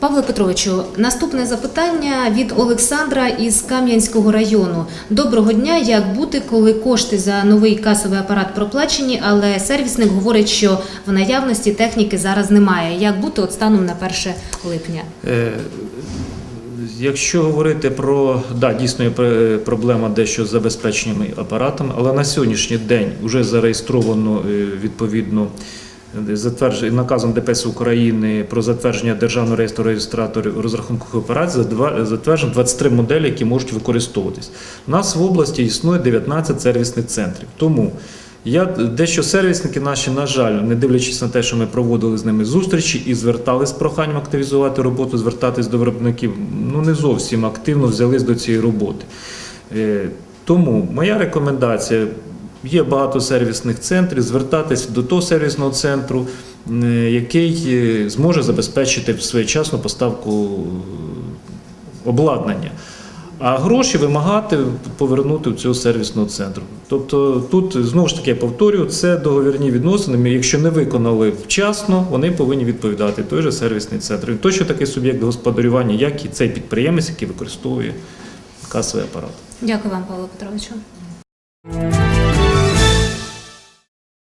Павло Петровичу, наступне запитання від Олександра із Кам'янського району. Доброго дня. Як бути, коли кошти за новий касовий апарат проплачені, але сервісник говорить, що в наявності техніки зараз немає. Як бути от станом на 1 липня? Е, Якщо говорити про да, дійсно є пр- проблема дещо з забезпеченими апаратами, але на сьогоднішній день вже зареєстровано е, відповідно затвердження наказом ДПС України про затвердження державного реєстру реєстраторів розрахункових операцій затверджено 23 моделі, які можуть використовуватись. У нас в області існує 19 сервісних центрів. Тому я дещо сервісники наші, на жаль, не дивлячись на те, що ми проводили з ними зустрічі і звертались з проханням активізувати роботу, звертатись до виробників, ну не зовсім активно взялись до цієї роботи. Е, Тому моя рекомендація. Є багато сервісних центрів, звертатись до того сервісного центру, який е, зможе забезпечити своєчасну поставку е, обладнання. А гроші вимагати повернути в цього сервісного центру. Тобто тут знову ж таки я повторюю, це договірні відносини. Якщо не виконали вчасно, вони повинні відповідати той же сервісний центр. Він точно такий суб'єкт господарювання, як і цей підприємець, який використовує касовий апарат. Дякую вам, Павло Петровичу.